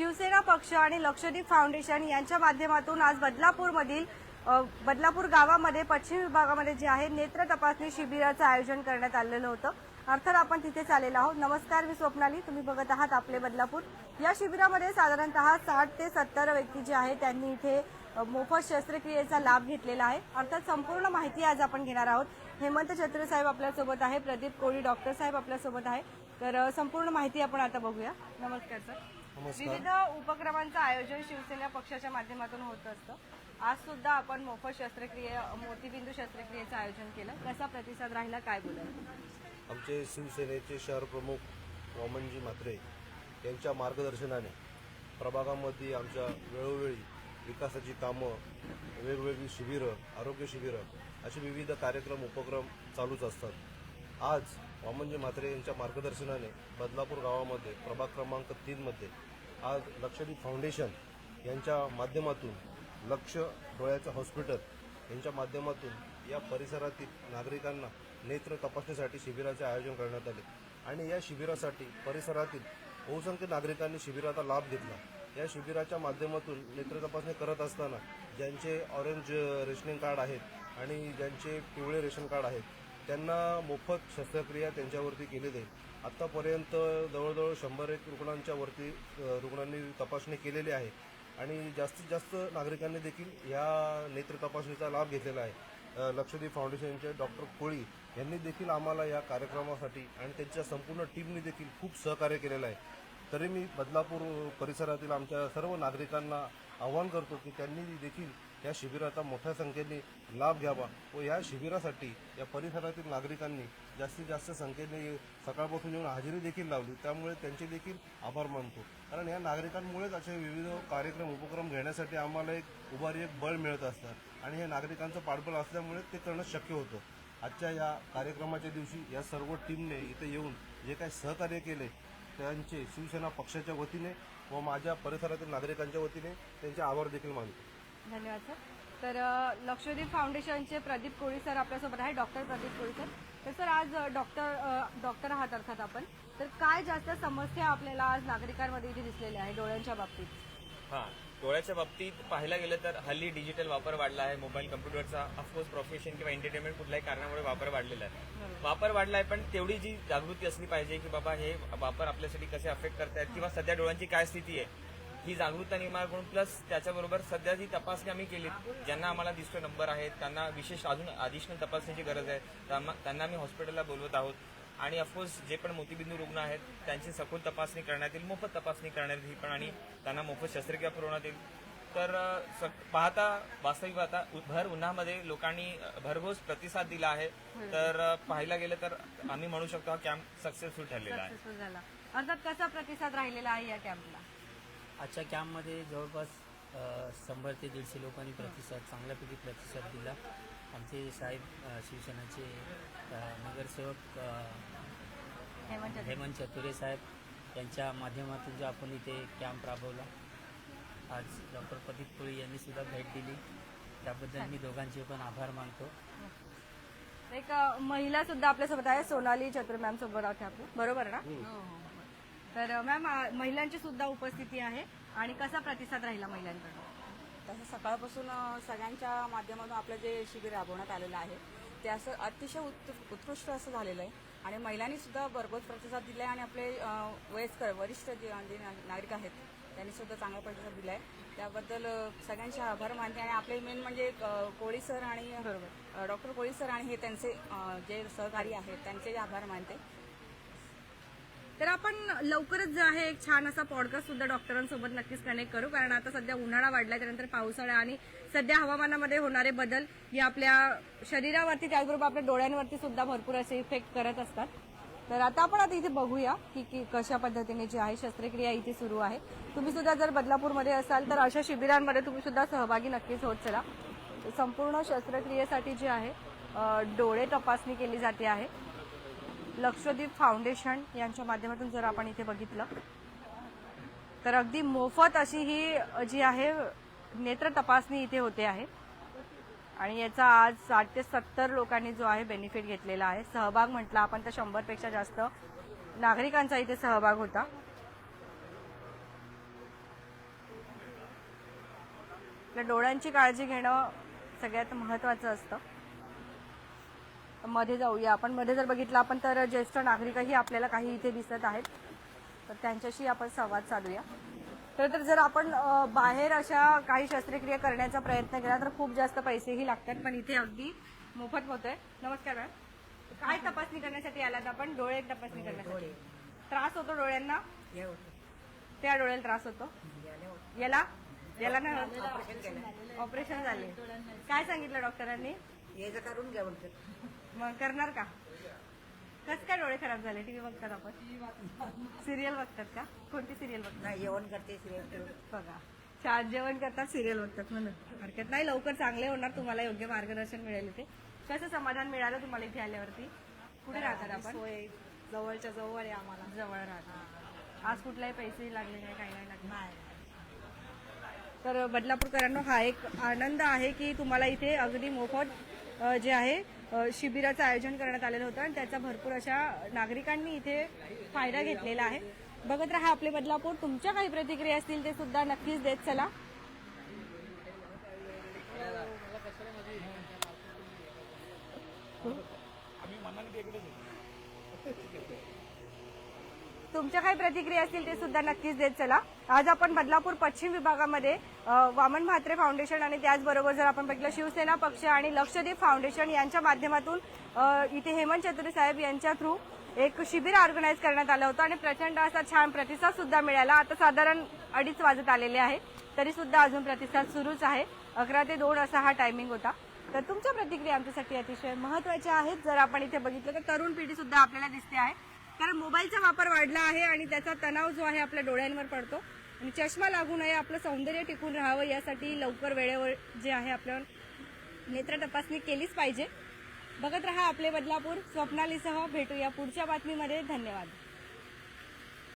शिवसेना पक्ष आणि लक्षद्वीप फाउंडेशन यांच्या माध्यमातून आज बदलापूरमधील बदलापूर गावामध्ये पश्चिम विभागामध्ये जे आहे नेत्र तपासणी शिबिराचं आयोजन करण्यात आलेलं होतं. अर्थात आपण तिथेच आलेलो आहोत. नमस्कार मी स्वप्नाली. तुम्ही बघत आहात आपले बदलापूर. या शिबिरामध्ये साधारणतः साठ ते सत्तर व्यक्ती जे आहेत त्यांनी इथे मोफत शस्त्रक्रियेचा लाभ घेतलेला आहे. अर्थात संपूर्ण माहिती आज आपण घेणार आहोत. हेमंत छत्र साहेब आपल्यासोबत आहे. प्रदीप कोळी डॉक्टर साहेब आपल्यासोबत आहे. तर संपूर्ण माहिती आपण आता बघूया. नमस्कार सर. विविध उपक्रमांचं आयोजन शिवसेना पक्षाच्या माध्यमातून होत असतं. आज सुद्धा आपण मोफत शस्त्रक्रिये मोतीबिंदू शस्त्रक्रियेचं आयोजन केलं. कसा प्रतिसाद राहिला काय बोलाल? आमचे शिवसेनेचे शहर प्रमुख वामनजी म्हात्रे यांच्या मार्गदर्शनाने प्रभागामध्ये आमच्या वेळोवेळी विकासाची कामं वेगवेगळी शिबिरं आरोग्य शिबिरं असे विविध कार्यक्रम उपक्रम चालूच असतात. आज वामनजी म्हात्रे यांच्या मार्गदर्शनाने बदलापूर गावामध्ये प्रभाग क्रमांक तीनमध्ये आज लक्षद्वीप फाउंडेशन यांच्या माध्यमातून लक्ष डोळ्याचं हॉस्पिटल यांच्या माध्यमातून या परिसरातील नागरिकांना नेत्र तपासणीसाठी शिबिराचे आयोजन करण्यात आले. आणि या शिबिरासाठी परिसरातील बहुसंख्य नागरिकांनी शिबिराचा लाभ घेतला. या शिबिराच्या माध्यमातून नेत्र तपासणी करत असताना ज्यांचे ऑरेंज रेशनिंग कार्ड आहेत आणि ज्यांचे पिवळे रेशन कार्ड आहेत त्यांना मोफत शस्त्रक्रिया त्यांच्यावरती केली जाईल. आत्तापर्यंत जवळजवळ शंभर एक रुग्णांच्या वरती रुग्णांनी तपासणी केलेली आहे. आणि जास्तीत जास्त नागरिकांनी देखील या नेत्र तपासणीचा लाभ घेतलेला आहे. अ, लक्षद्वीप फाउंडेशनचे डॉक्टर कोळी यांनी देखील आम्हाला या कार्यक्रमासाठी आणि त्यांच्या संपूर्ण टीमने देखील खूप सहकार्य केलेलं आहे. तरी मी बदलापूर परिसरातील आमच्या सर्व नागरिकांना आवाहन करतो की त्यांनी देखील या शिबिराचा मोठ्या संख्येने लाभ घ्यावा व या शिबिरासाठी या परिसरातील नागरिकांनी जास्तीत जास्त संख्येने सकाळपासून येऊन हजेरी देखील लावली. त्यामुळे त्यांचे देखील आभार मानतो. कारण या नागरिकांमुळेच असे विविध कार्यक्रम उपक्रम घेण्यासाठी आम्हाला एक उभारी एक बळ मिळत असतात. आणि हे नागरिकांचं पाठबळ असल्यामुळे ते करणं शक्य होतं. आजच्या या कार्यक्रमाच्या दिवशी या सर्व टीमने इथे येऊन जे काही सहकार्य केले त्यांचे शिवसेना पक्षाच्या वतीने व माझ्या परिसरातील नागरिकांच्या वतीने त्यांचे आभार देखील मानतो. धन्यवाद सर. तर लक्षद्वीप फाउंडेशनचे प्रदीप कोळी सर आपल्यासोबत आहे डॉक्टर प्रदीप कोळी सर. तर सर आज डॉक्टर डॉक्टर आहात अर्थात आपण. तर काय जास्त समस्या आपल्याला आज नागरिकांमध्ये इथे दिसलेल्या आहे डोळ्यांच्या बाबतीत? हा डोळ्याच्या बाबतीत पाहायला गेलं तर हल्ली डिजिटल वापर वाढला आहे मोबाईल कम्प्युटरचा ऑफकोर्स प्रोफेशन किंवा एंटरटेनमेंट कुठल्याही कारणामुळे वापर वाढलेला आहे. वापर वाढला आहे पण तेवढी जी जागृती असली पाहिजे की बाबा हे वापर आपल्यासाठी कसे अफेक्ट करतायत किंवा सध्या डोळ्यांची काय स्थिती आहे ही जागरूकता निर्माण करून प्लस त्याच्याबरोबर सध्या जी तपासणी आम्ही केली ज्यांना आम्हाला दिसतो नंबर आहेत त्यांना विशेष अजून ॲडिशनल तपासणीची गरज आहे त्यांना आम्ही हॉस्पिटलला बोलवत आहोत. आणि ऑफकोर्स जे पण मोतीबिंदू रुग्ण आहेत त्यांची सखोल तपासणी करण्यात येईल मोफत तपासणी करण्यात येईल पण आणि त्यांना मोफत शस्त्रक्रिया पुरवण्यात येईल. तर पाहता वास्तविक पाहता भर उन्हामध्ये लोकांनी भरघोस प्रतिसाद दिला आहे. तर पाहायला गेलं तर आम्ही म्हणू शकतो हा कॅम्प सक्सेसफुल ठरलेला आहे. अर्थात कसा प्रतिसाद राहिलेला आहे या कॅम्पला आजच्या कॅम्पमध्ये जवळपास शंभर ते दीडशे लोकांनी प्रतिसाद चांगल्यापैकी प्रतिसाद दिला. आमचे साहेब शिवसेनेचे नगरसेवक हेमंत चतुरे. साहेब यांच्या माध्यमातून जो आपण इथे कॅम्प राबवला आज डॉक्टर प्रदीप कोळी यांनी सुद्धा भेट दिली. त्याबद्दल मी दोघांचे पण आभार मानतो. एक महिला सुद्धा आपल्यासोबत आहे सोनाली चतुर मॅम सोबत आहोत आपण. बरोबर ना? तर मॅम महिलांची सुद्धा उपस्थिती आहे. आणि कसा प्रतिसाद राहिला महिलांकडून? तसं सकाळपासून सगळ्यांच्या माध्यमातून आपलं जे शिबिर राबवण्यात आलेलं आहे ते असं अतिशय उत् उत्कृष्ट असं झालेलं आहे. आणि महिलांनी सुद्धा भरघोस प्रतिसाद दिला आहे आणि आपले अ, वयस्कर वरिष्ठ जे जे ना- नागरिक आहेत त्यांनी सुद्धा चांगला प्रतिसाद दिला आहे त्याबद्दल अ, सगळ्यांचे आभार मानते. आणि आपले मेन म्हणजे अ, कोळी सर आणि बरोबर. डॉक्टर कोळी सर आणि हे त्यांचे अ, जे सहकारी आहेत त्यांचे आभार मानते. तर आपण लवकरच जे आहे एक छान असा पॉडकास्ट सुद्धा डॉक्टरांसोबत नक्कीच कनेक्ट करू. कारण आता सध्या उन्हाळा वाढलाय त्यानंतर पावसाळा आणि सध्या हवामानामध्ये होणारे बदल हे आपल्या शरीरावरती त्याचबरोबर आपल्या डोळ्यांवरती सुद्धा भरपूर असे इफेक्ट करत असतात. तर आता आपण आता इथे बघूया की की कशा पद्धतीने जी आहे शस्त्रक्रिया इथे सुरू आहे. तुम्ही सुद्धा जर बदलापूरमध्ये असाल तर अशा शिबिरांमध्ये तुम्ही सुद्धा सहभागी नक्कीच होत चला. संपूर्ण शस्त्रक्रियेसाठी जी आहे डोळे तपासणी केली जाते आहे. लक्षद्वीप फाउंडेशन यांच्या माध्यमातून जर आपण इथे बघितलं तर अगदी मोफत अशी ही जी आहे नेत्र तपासणी इथे होते आहे. आणि याचा आज साठ ते सत्तर लोकांनी जो आहे बेनिफिट घेतलेला आहे. सहभाग म्हटला आपण तर शंभरपेक्षा जास्त नागरिकांचा इथे सहभाग होता. डोळ्यांची काळजी घेणं सगळ्यात महत्वाचं असतं. मध्ये जाऊया. आपण मध्ये जर बघितलं आपण तर ज्येष्ठ नागरिकही आपल्याला काही इथे दिसत आहेत. तर त्यांच्याशी आपण संवाद साधूया. तर तर जर आपण बाहेर अशा काही शस्त्रक्रिया करण्याचा प्रयत्न केला तर खूप जास्त पैसेही लागतात. पण इथे अगदी मोफत होतोय. नमस्कार मॅम. काय तपासणी करण्यासाठी आलात आपण? डोळे तपासणी करण्यासाठी. त्रास होतो डोळ्यांना? त्या डोळ्याला त्रास होतो? याला? याला ना ऑपरेशन झाले. काय सांगितलं डॉक्टरांनी? याचं करून घ्या म्हणतात. मग करणार का? कस काय डोळे खराब झाले? टीव्ही बघतात आपण. सिरियल बघतात का? कोणती सिरियल बघतात? नाही जेवण करते श्रेय बघा. छान जेवण करतात सिरियल बघतात म्हणून. हरकत नाही लवकर चांगले होणार तुम्हाला योग्य मार्गदर्शन मिळेल इथे. कसं समाधान मिळालं तुम्हाला इथे आल्यावरती? कुठे राहतात आपण? जवळच्या जवळ आहे आम्हाला. जवळ राहतात. आज कुठलाही पैसे लागले नाही काही नाही लागले. तर बदलापूरकरांनो हा एक आनंद आहे की तुम्हाला इथे अगदी मोफत जे आहे शिबिराचं आयोजन करण्यात आलेलं होतं आणि त्याचा भरपूर अशा नागरिकांनी इथे फायदा घेतलेला आहे. बघत राहा आपले बदलापूर. तुमच्या काही प्रतिक्रिया असतील ते सुद्धा नक्कीच देत चला. तुमच्या काही प्रतिक्रिया असतील ते सुद्धा नक्कीच देत चला. आज आपण बदलापूर पश्चिम विभागामध्ये वामन म्हात्रे फाउंडेशन आणि त्याचबरोबर जर आपण बघितलं शिवसेना पक्ष आणि लक्षद्वीप फाउंडेशन यांच्या माध्यमातून इथे हेमंत चौधरी साहेब यांच्या थ्रू एक शिबिर ऑर्गनाईज करण्यात आलं होतं आणि प्रचंड असा छान प्रतिसाद सुद्धा मिळाला. आता साधारण अडीच वाजत आलेले आहे तरी सुद्धा अजून प्रतिसाद सुरूच आहे. अकरा ते दोन असा हा टायमिंग होता. तर तुमच्या प्रतिक्रिया आमच्यासाठी अतिशय महत्त्वाच्या आहेत. जर आपण इथे बघितलं तर तरुण पिढी सुद्धा आपल्याला दिसते आहे. कारण मोबाईलचा वापर वाढला आहे आणि त्याचा तणाव जो आहे आपल्या डोळ्यांवर पडतो. आणि चष्मा लागू नये आपलं सौंदर्य टिकून राहावं यासाठी लवकर वेळेवर जे आहे आपल्यावर नेत्र तपासणी केलीच पाहिजे. बघत रहा आपले बदलापूर स्वप्नालीसह भेटूया पुढच्या बातमीमध्ये. धन्यवाद.